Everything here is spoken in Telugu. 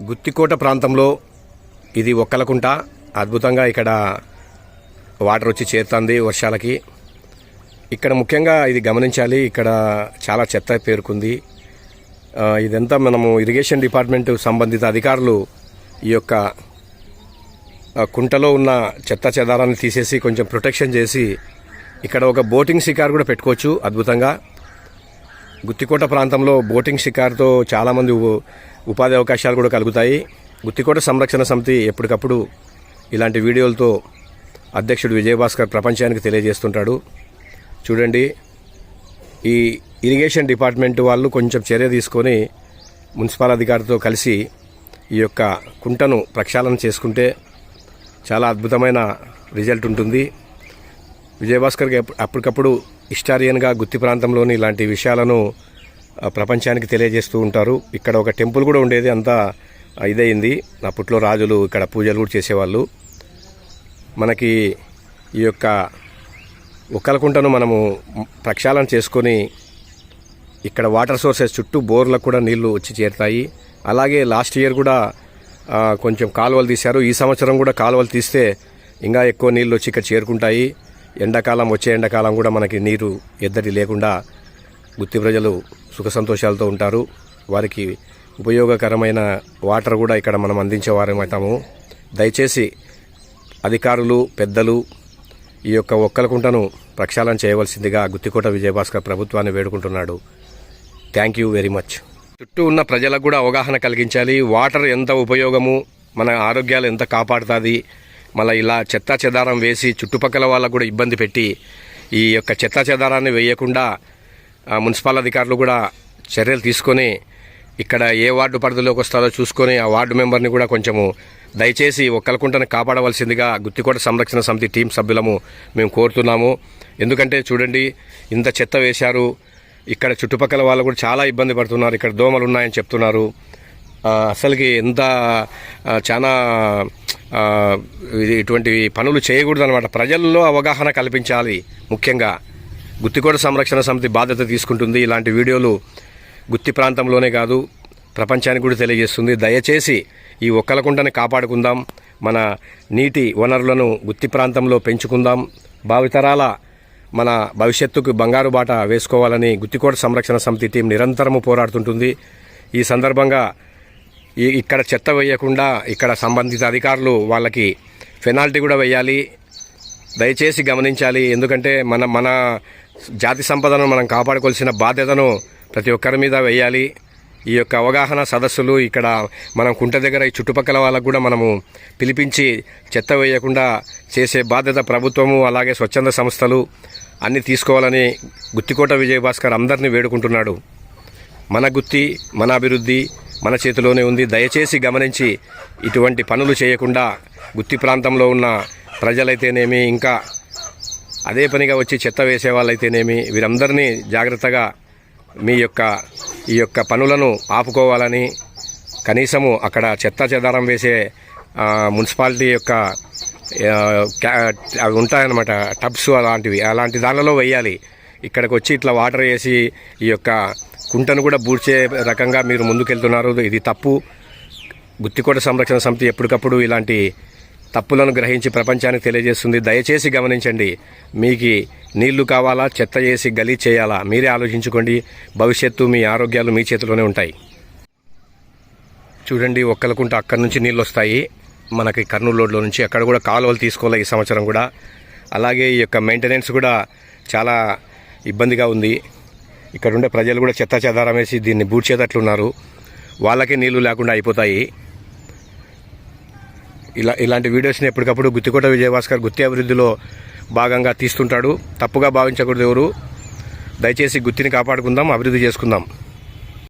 గుత్తికోట ప్రాంతంలో ఇది ఒక్కలకుంట. అద్భుతంగా ఇక్కడ వాటర్ వచ్చి చేరుతుంది వర్షాలకి. ఇక్కడ ముఖ్యంగా ఇది గమనించాలి ఇక్కడ చాలా చెత్త పేరుకుంది. ఇదంతా మనము ఇరిగేషన్ డిపార్ట్మెంట్ సంబంధిత అధికారులు ఈ యొక్క కుంటలో ఉన్న చెత్త చెదారాన్ని తీసేసి కొంచెం ప్రొటెక్షన్ చేసి ఇక్కడ ఒక బోటింగ్ షికార్ కూడా పెట్టుకోవచ్చు అద్భుతంగా. గుత్తికోట ప్రాంతంలో బోటింగ్ షికార్తో చాలామంది ఉపాధి అవకాశాలు కూడా కలుగుతాయి. గుత్తికోట సంరక్షణ సమితి ఎప్పటికప్పుడు ఇలాంటి వీడియోలతో అధ్యక్షుడు విజయభాస్కర్ ప్రపంచానికి తెలియజేస్తుంటాడు. చూడండి ఈ ఇరిగేషన్ డిపార్ట్మెంట్ వాళ్ళు కొంచెం చర్య తీసుకొని మున్సిపల్ అధికారితో కలిసి ఈ యొక్క కుంటను ప్రక్షాళన చేసుకుంటే చాలా అద్భుతమైన రిజల్ట్ ఉంటుంది. విజయభాస్కర్కి అప్పటికప్పుడు హిస్టారియన్గా గుత్తి ప్రాంతంలోని ఇలాంటి విషయాలను ప్రపంచానికి తెలియజేస్తూ ఉంటారు. ఇక్కడ ఒక టెంపుల్ కూడా ఉండేది అంతా ఇదైంది అప్పట్లో రాజులు ఇక్కడ పూజలు కూడా చేసేవాళ్ళు. మనకి ఈ యొక్క ఒక్కలకుంటను మనము ప్రక్షాళన చేసుకొని ఇక్కడ వాటర్ సోర్సెస్ చుట్టూ బోర్లకు కూడా నీళ్ళు వచ్చి చేరుతాయి. అలాగే లాస్ట్ ఇయర్ కూడా కొంచెం కాలువలు తీశారు. ఈ సంవత్సరం కూడా కాలువలు తీస్తే ఇంకా ఎక్కువ నీళ్ళు వచ్చి ఇక్కడ చేరుకుంటాయి. ఎండాకాలం వచ్చే ఎండాకాలం కూడా మనకి నీరు ఎద్దడి లేకుండా గుత్తి ప్రజలు సుఖ సంతోషాలతో ఉంటారు. వారికి ఉపయోగకరమైన వాటర్ కూడా ఇక్కడ మనం అందించేవారమవుతాము. దయచేసి అధికారులు పెద్దలు ఈ యొక్క ఒక్కలకుంటను ప్రక్షాళన చేయవలసిందిగా గుత్తికోట విజయభాస్కర్ ప్రభుత్వాన్ని వేడుకుంటున్నాడు. Thank you very much. చుట్టూ ఉన్న ప్రజలకు కూడా అవగాహన కలిగించాలి. వాటర్ ఎంత ఉపయోగము మన ఆరోగ్యాలు ఎంత కాపాడుతుంది మళ్ళీ ఇలా చెత్త చెదారం వేసి చుట్టుపక్కల వాళ్ళకు కూడా ఇబ్బంది పెట్టి ఈ యొక్క చెత్త చెదారాన్ని వేయకుండా మున్సిపల్ అధికారులు కూడా చర్యలు తీసుకొని ఇక్కడ ఏ వార్డు పరిధిలోకి వస్తారో చూసుకొని ఆ వార్డు మెంబర్ని కూడా కొంచెము దయచేసి ఒక్కలకుంటను కాపాడవలసిందిగా గుత్తికోట సంరక్షణ సమితి టీం సభ్యులము మేము కోరుతున్నాము. ఎందుకంటే చూడండి ఇంత చెత్త వేశారు. ఇక్కడ చుట్టుపక్కల వాళ్ళు కూడా చాలా ఇబ్బంది పడుతున్నారు. ఇక్కడ దోమలు ఉన్నాయని చెప్తున్నారు. అసలుకి ఎంత చాలా ఇటువంటి పనులు చేయకూడదు అనమాట ప్రజల్లో అవగాహన కల్పించాలి ముఖ్యంగా. గుత్తికోట సంరక్షణ సమితి బాధ్యత తీసుకుంటుంది. ఇలాంటి వీడియోలు గుత్తి ప్రాంతంలోనే కాదు ప్రపంచానికి కూడా తెలియజేస్తుంది. దయచేసి ఈ ఒక్కలకుంటని కాపాడుకుందాం. మన నీటి వనరులను గుత్తి ప్రాంతంలో పెంచుకుందాం. భావితరాల మన భవిష్యత్తుకు బంగారు బాట వేసుకోవాలని గుత్తికోట సంరక్షణ సమితి టీం నిరంతరము పోరాడుతుంటుంది. ఈ సందర్భంగా ఇక్కడ చెత్త వేయకుండా ఇక్కడ సంబంధిత అధికారులు వాళ్ళకి పెనాల్టీ కూడా వేయాలి. దయచేసి గమనించాలి. ఎందుకంటే మన మన జాతి సంపదను మనం కాపాడుకోవాల్సిన బాధ్యతను ప్రతి ఒక్కరి మీద వేయాలి. ఈ యొక్క అవగాహన సదస్సులు ఇక్కడ మనం కుంట దగ్గర ఈ చుట్టుపక్కల వాళ్ళకు కూడా మనము పిలిపించి చెత్త వేయకుండా చేసే బాధ్యత ప్రభుత్వము అలాగే స్వచ్ఛంద సంస్థలు అన్నీ తీసుకోవాలని గుత్తికోట విజయభాస్కర్ అందరినీ వేడుకుంటున్నాడు. మన గుత్తి మన అభివృద్ధి మన చేతిలోనే ఉంది. దయచేసి గమనించి ఇటువంటి పనులు చేయకుండా గుత్తి ప్రాంతంలో ఉన్న ప్రజలైతేనేమి ఇంకా అదే పనిగా వచ్చి చెత్త వేసే వాళ్ళైతేనేమి వీరందరినీ జాగ్రత్తగా మీ యొక్క ఈ యొక్క పనులను ఆపుకోవాలని కనీసము అక్కడ చెత్త చెదారం వేసే మున్సిపాలిటీ యొక్క అవి ఉంటాయన్నమాట. టబ్స్ అలాంటివి. అలాంటి దానిలో వేయాలి. ఇక్కడికి వచ్చి ఇట్లా వాటర్ వేసి ఈ యొక్క కుంటను కూడా బూడ్చే రకంగా మీరు ముందుకెళ్తున్నారు. ఇది తప్పు. గుత్తికోట సంరక్షణ సమితి ఎప్పటికప్పుడు ఇలాంటి తప్పులను గ్రహించి ప్రపంచానికి తెలియజేస్తుంది. దయచేసి గమనించండి మీకు నీళ్ళు కావాలా చెత్త చేసి గలీ చేయాలా? మీరే ఆలోచించుకోండి. భవిష్యత్తు మీ ఆరోగ్యాలు మీ చేతిలోనే ఉంటాయి. చూడండి ఒక్కలకుంట అక్కడి నుంచి నీళ్ళు వస్తాయి మనకి కర్నూలు రోడ్లో నుంచి అక్కడ కూడా కాలువలు తీసుకోవాలి ఈ సంవత్సరం కూడా. అలాగే ఈ యొక్క మెయింటెనెన్స్ కూడా చాలా ఇబ్బందిగా ఉంది. ఇక్కడ ఉండే ప్రజలు కూడా చెత్త చెదారం వేసి దీన్ని బూడ్చేటట్లున్నారు. వాళ్ళకే నీళ్ళు లేకుండా అయిపోతాయి. ఇలా ఇలాంటి వీడియోస్ని ఎప్పటికప్పుడు గుత్తికోట విజయభాస్కర్ గుత్తి అభివృద్ధిలో భాగంగా తీస్తుంటాడు. తప్పుగా భావించకూడదు ఎవరు. దయచేసి గుత్తిని కాపాడుకుందాం అభివృద్ధి చేసుకుందాం.